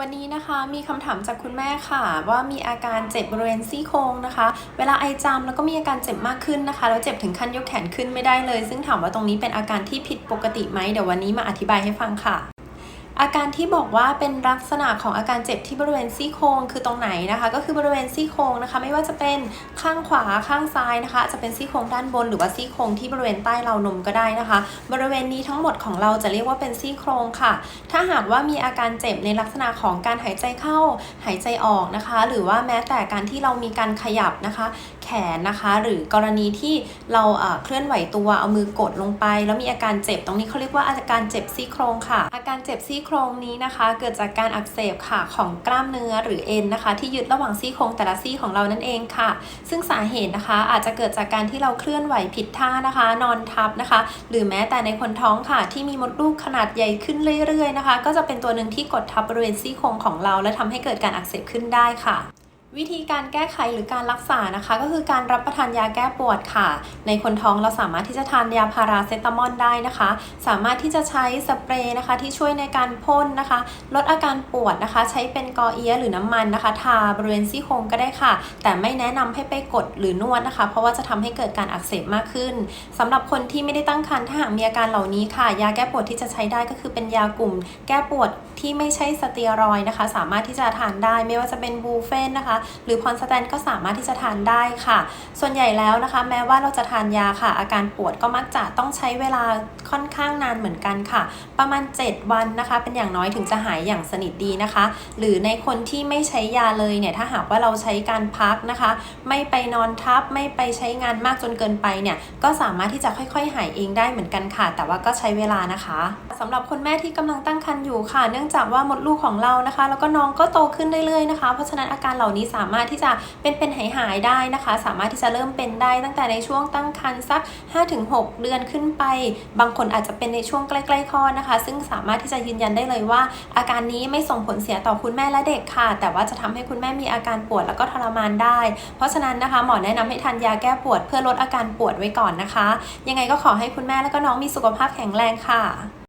วันนี้นะคะมีคำถามจากคุณแม่ค่ะ ว่ามีอาการเจ็บบริเวณซี่โครงนะคะ เวลาไอจามแล้วก็มีอาการเจ็บมากขึ้นนะคะ แล้วเจ็บถึงขั้นยกแขนขึ้นไม่ได้เลย ซึ่งถามว่าตรงนี้เป็นอาการที่ผิดปกติไหมเดี๋ยววันนี้มาอธิบายให้ฟังค่ะ อาการที่บอกว่าเป็นลักษณะของอาการเจ็บที่บริเวณซี่โครงคือตรงไหนนะคะ ก็คือบริเวณซี่โครงนะคะ ไม่ว่าจะเป็นข้างขวาข้างซ้ายนะคะ จะเป็นซี่โครงด้านบน หรือว่าซี่โครงที่บริเวณใต้เรานมก็ได้นะคะ บริเวณนี้ทั้งหมดของเราจะเรียกว่าเป็นซี่โครงค่ะ ถ้าหากว่ามีอาการเจ็บในลักษณะของการหายใจเข้าหายใจออกนะคะ หรือว่าแม้แต่การที่เรามีการขยับนะคะ แขนนะคะ หรือกรณีที่เราเคลื่อนไหวตัวเอามือกดลงไป แล้วมีอาการเจ็บตรงนี้เขาเรียกว่าอาการเจ็บซี่โครงค่ะ อาการเจ็บซี่โครงนี้นะคะ เกิดจากการอักเสบค่ะของกล้ามเนื้อหรือเอ็นนะคะ ที่ยึดระหว่างซี่โครงแต่ละซี่ของเรานั่นเองค่ะ ซึ่งสาเหตุนะคะ อาจจะเกิดจากการที่เราเคลื่อนไหวผิดท่านะคะ นอนทับนะคะ หรือแม้แต่ในคนท้องค่ะ ที่มีมดลูกขนาดใหญ่ขึ้นเรื่อยๆนะคะ ก็จะเป็นตัวหนึ่งที่กดทับบริเวณซี่โครงของเรา และทำให้เกิดการอักเสบขึ้นได้ค่ะ วิธีการแก้ไขหรือการรักษานะคะ ก็คือการรับประทานยาแก้ปวดค่ะ ในคนท้องเราสามารถที่จะทานยาพาราเซตามอลได้นะคะ สามารถที่จะใช้สเปรย์นะคะ ที่ช่วยในการพ่นนะคะ ลดอาการปวดนะคะ ใช้เป็นกอเอียหรือน้ำมันนะคะ ทาบริเวณซี่โครงก็ได้ค่ะ แต่ไม่แนะนำให้ไปกดหรือนวดนะคะ เพราะว่าจะทำให้เกิดการอักเสบมากขึ้นสำหรับคนที่ไม่ได้ตั้งครรภ์ถ้าหากมีอาการเหล่านี้ค่ะ ยาแก้ปวดที่จะใช้ได้ก็คือเป็นยากลุ่ม แก้ปวดที่ไม่ใช่สเตียรอยนะคะ สามารถที่จะทานได้ไม่ว่าจะเป็นบูเฟนนะคะหรือพอนสแตนก็สามารถที่จะทานได้ค่ะ ส่วนใหญ่แล้วนะคะ แม้ว่าเราจะทานยาค่ะ อาการปวดก็มักจะต้องใช้เวลาค่อนข้างนานเหมือนกันค่ะ ประมาณ 7 วันนะคะ เป็นอย่างน้อยถึงจะหายอย่างสนิทดีนะคะ หรือในคนที่ไม่ใช้ยาเลยเนี่ยถ้าหากว่าเราใช้การพักนะคะ ไม่ไปนอนทับไม่ไปใช้งานมากจนเกินไปเนี่ยก็สามารถที่จะค่อยๆ หายเองได้เหมือนกันค่ะ แต่ว่าก็ใช้เวลานะคะสำหรับคนแม่ที่กำลังตั้งครรภ์อยู่ค่ะ เนื่องจากว่ามดลูกของเรานะคะ แล้วก็น้องก็โตขึ้นเรื่อยๆนะคะ เพราะฉะนั้นอาการเหล่านี้สามารถที่จะเป็นเป็นหายหายได้นะคะ สามารถที่จะเริ่มเป็นได้ตั้งแต่ในช่วงตั้งครรภ์สัก 5-6 เดือนขึ้นไป บางคนอาจจะเป็นในช่วงใกล้ๆคลอดนะคะ ซึ่งสามารถที่จะยืนยันได้เลยว่า อาการนี้ไม่ส่งผลเสียต่อคุณแม่และเด็กค่ะ แต่ว่าจะทำให้คุณแม่มีอาการปวดแล้วก็ทรมานได้ เพราะฉะนั้นนะคะหมอแนะนำให้ทานยาแก้ปวด เพื่อลดอาการปวดไว้ก่อนนะคะ ยังไงก็ขอให้คุณแม่และก็น้องมีสุขภาพแข็งแรงค่ะ